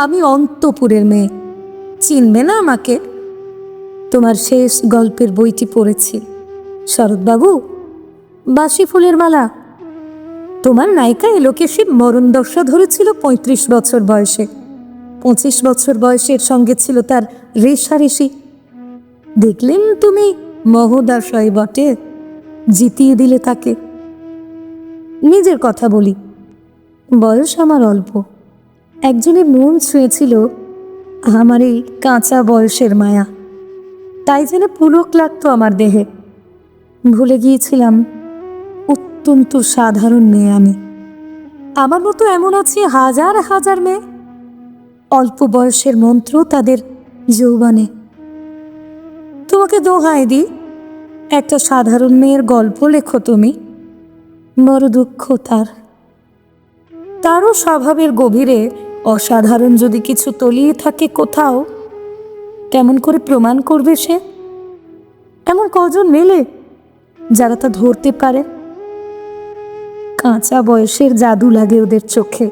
আমি অন্তপুরের মেয়ে। চিনবে না আমাকে? তোমার শেষ গল্পের বইটি পড়েছি। শরৎবাবু, বাসি ফুলের মালা। তোমার নায়িকা এলোকেশী মরণ দশা ধরেছিল পঁয়ত্রিশ বছর বয়সে। পঁচিশ বছর বয়সের সঙ্গে ছিল তার রেশারেশি দেখলেন তুমি মহোদশয় বটে, জিতিয়ে দিলে তাকে। নিজের কথা বলি, বয়স আমার অল্প। একজনের মন ছুঁয়েছিল আমার এই কাঁচা বয়সের মায়া। তাই যেন পুলক লাগতো আমার দেহে। ভুলে গিয়েছিলাম, অত্যন্ত সাধারণ মেয়ে আমি। আমার মতো এমন আছে হাজার হাজার মেয়ে। অল্প বয়সের মন্ত্র তাদের যৌবনে। তোমাকে দোহাই দি একটা সাধারণ মেয়ের গল্প লেখো তুমি বড় দুঃখ তার। তারও স্বভাবের গভীরে অসাধারণ যদি কিছু তলিয়ে থাকে কোথাও, কেমন করে প্রমাণ করবে সে? এমন কজন মেলে যারা তা ধরতে পারে? কাঁচা বয়সের জাদু লাগে ওদের চোখে।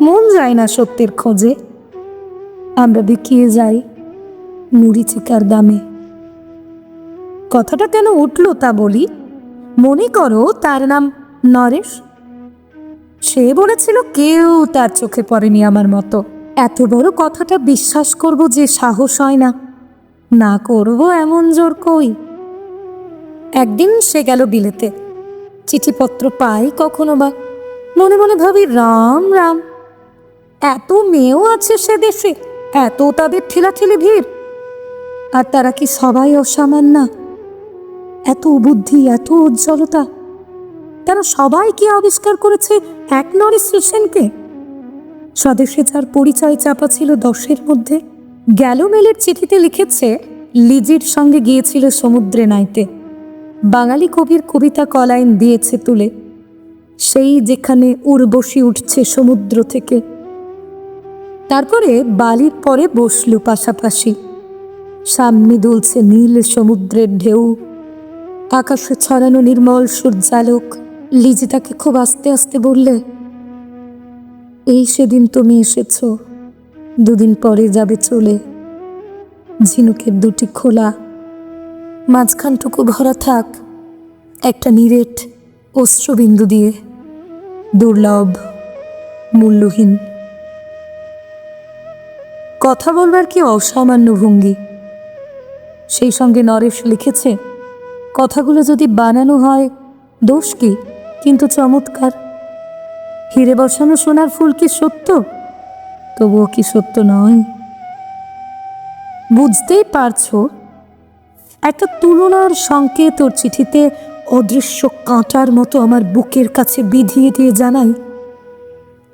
মন যায় না সত্যের খোঁজে। আমরা বিকিয়ে যাই মুড়িচিকার দামে। কথাটা কেন উঠল তা বলি? মনে করো তার নাম নরেশ। সে বলেছিল কেউ তার চোখে পড়েনি আমার মতো। এত বড় কথাটা বিশ্বাস করব যে সাহস হয় না। না করব এমন জোর কই? একদিন সে গেল বিলেতে। চিঠিপত্র পাই কখনো বা। মনে মনে ভাবি, রাম রাম, এত মেয়েও আছে সে দেশে, এত তাদের ঠেলাঠেলি ভিড়। আর তারা কি সবাই অসামান্য? এত বুদ্ধি, এত উজ্জ্বলতা। তারা সবাই কি আবিষ্কার করেছে এক নরেশ সেনকে স্বদেশে যার পরিচয় চাপা ছিল দশের মধ্যে গেল মেলের চিঠিতে লিখেছে, লিজির সঙ্গে গিয়েছিল সমুদ্রে নাইতে। বাঙালি কবির কবিতা কলাইন দিয়েছে তুলে। সেই যেখানে উর্বশী উঠছে সমুদ্র থেকে। তারপরে বালির পরে বসল পাশাপাশি। সামনে দুলছে নীল সমুদ্রের ঢেউ। আকাশে ছড়ানো নির্মল সূর্যালোক। লিজি তাকে খুব আস্তে আস্তে বললে, এই সেদিন তুমি এসেছ, দুদিন পরে যাবে চলে। ঝিনুকের দুটি খোলা, মাঝখানটুকু ভরা থাক, একটা নিরেট অস্ত্রবিন্দু দিয়ে, দুর্লভ, মূল্যহীন। কথা বলবার কি অসামান্য ভঙ্গি। সেই সঙ্গে নরেশ লিখেছে, কথাগুলো যদি বানানো হয়, দোষ কি? কিন্তু চমৎকার। হিরে বসানো সোনার ফুল কি সত্য? তবুও কি সত্য নয়। বুঝতেই পারছ, একটা তুলনার সংকেত ওর চিঠিতে অদৃশ্য কাঁটার মতো আমার বুকের কাছে বিধিয়ে দিয়ে জানাই,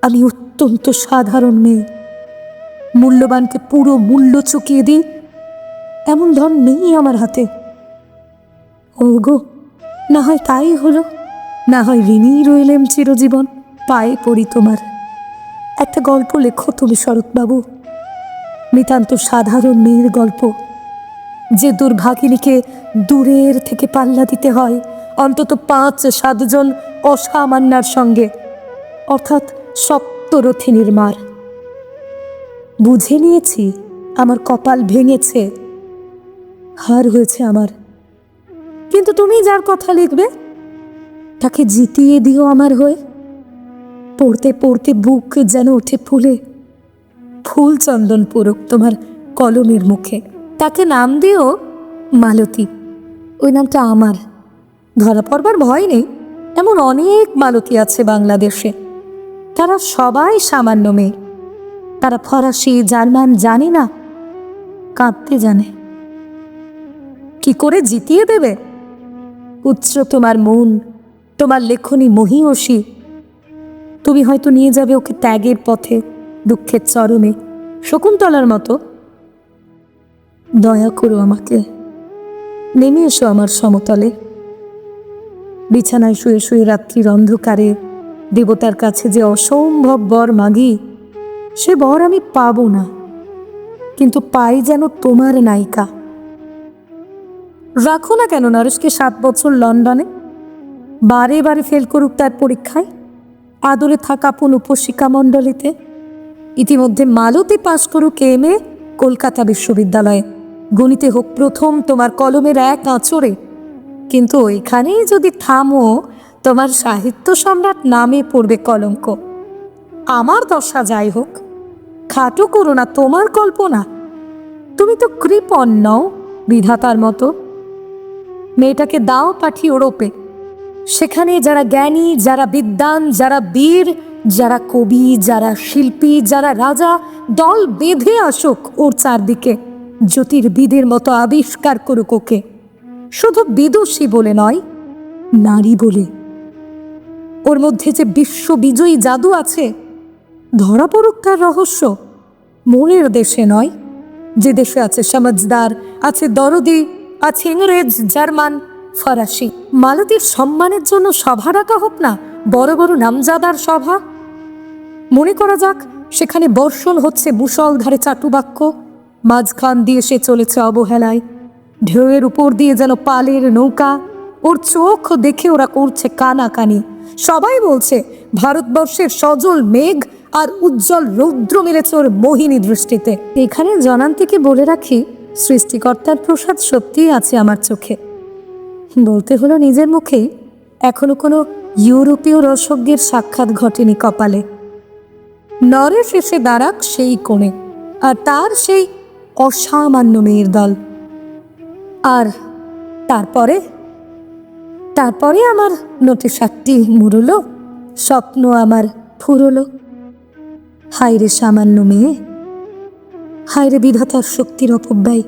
আমি অত্যন্ত সাধারণ মেয়ে। মূল্যবানকে পুরো মূল্য চুকিয়ে দিই, এমন ধন নেই আমার হাতে। ও গো না হয় তাই হলো। না হয় ঋণই রইলেম চিরজীবন, পায়ে পড়ি তোমার। একটা গল্প লেখো তুমি, শরৎবাবু। নিতান্ত সাধারণ মেয়ের গল্প। যে দুর্ভাগিনীকে দূরের থেকে পাল্লা দিতে হয়, অন্তত পাঁচ সাতজন অসামান্যার সঙ্গে, অর্থাৎ সপ্তরথিনীর মার। বুঝে নিয়েছি, আমার কপাল ভেঙেছে। হার হয়েছে আমার। কিন্তু তুমি যার কথা লিখবে? তাকে জিতিয়ে দিও আমার হয়ে। পড়তে পড়তে বুক যেন ওঠে ফুলে। ফুল চন্দন পুরক তোমার কলমের মুখে। তাকে নাম দিও মালতী। ওই নামটা আমার। ধরা পড়বার ভয় নেই। এমন অনেক মালতী আছে বাংলাদেশে। তারা সবাই সামান্য মেয়ে। তারা ফরাসি, জার্মান, জানে না। কাঁদতে জানে। কি করে জিতিয়ে দেবে? উচ্চ তোমার মন তোমার লেখনী মহিয়সী। তুমি হয়তো নিয়ে যাবে ওকে ত্যাগের পথে, দুঃখের চরমে শকুন্তলার মতো। দয়া করো আমাকে, নেমে এসো আমার সমতলে। বিছানায় শুয়ে শুয়ে রাত্রির অন্ধকারে দেবতার কাছে যে অসম্ভব বর মাগি, সে বর আমি পাবো না। কিন্তু পাই যেন তোমার নায়িকা। রাখো না কেন নরেশকে সাত বছর লন্ডনে? বারে বারে ফেল করুক তার পরীক্ষায়। আদরে থাকা আপন উপশিকা মণ্ডলীতে। ইতিমধ্যে মালতী পাশ করুক এম এ, কলকাতা বিশ্ববিদ্যালয়ে। গণিতে হোক প্রথম, তোমার কলমের এক আঁচড়ে। কিন্তু ওইখানেই যদি থামো, তোমার সাহিত্য সম্রাট নামে পড়বে কলঙ্ক। আমার দশা যাই হোক, খাটো করো না তোমার কল্পনা। তুমি তো কৃপণ নও বিধাতার মতো। মেয়েটাকে দাও পাঠিয়ে ওরপে সেখানে যারা জ্ঞানী, যারা বিদ্বান, যারা বীর, যারা কবি, যারা শিল্পী, যারা রাজা, দল বেঁধে আসুক ওর চারদিকে। জ্যোতির্বিদের মতো আবিষ্কার করুক ওকে। শুধু বিদুষী বলে নয়, নারী বলে। ওর মধ্যে যে বিশ্ববিজয়ী জাদু আছে, ধরা পড়ুক তার রহস্য। মনের দেশে নয়, যে দেশে আছে সমাজদার আছে দরদি, আছে ইংরেজ, জার্মান, ফরাসি। মালতীর সম্মানের জন্য সভা ডাকা হোক না, বড় বড় নামজাদার সভা। মনে করা যাক, সেখানে বর্ষণ হচ্ছে মুসলধারে চাটুবাক্য মাঝখান দিয়ে সে চলেছে অবহেলায়। ঢেউয়ের উপর দিয়ে যেন পালের নৌকা। ওর চোখ দেখে ওরা করছে কানাকানি। সবাই বলছে, ভারতবর্ষের সজল মেঘ আর উজ্জ্বল রৌদ্র মিলেছে ওর মোহিনী দৃষ্টিতে। এখানে জনান্তিকে বলে রাখি, সৃষ্টিকর্তার প্রসাদ সত্যিই আছে আমার চোখে। বলতে হলো নিজের মুখে এখনও কোনো ইউরোপীয় রসজ্ঞের সাক্ষাৎ ঘটেনি কপালে। নরেশ এসে দাঁড়াক সেই কোণে, আর তার সেই অসামান্য মেয়ের দল। আর তারপরে? তারপরে আমার নোটে সাতটি মুরুলো স্বপ্ন আমার ফুরলো। হায়রে সামান্য মেয়ে, হায়রে বিধাতার শক্তির অপব্যয়।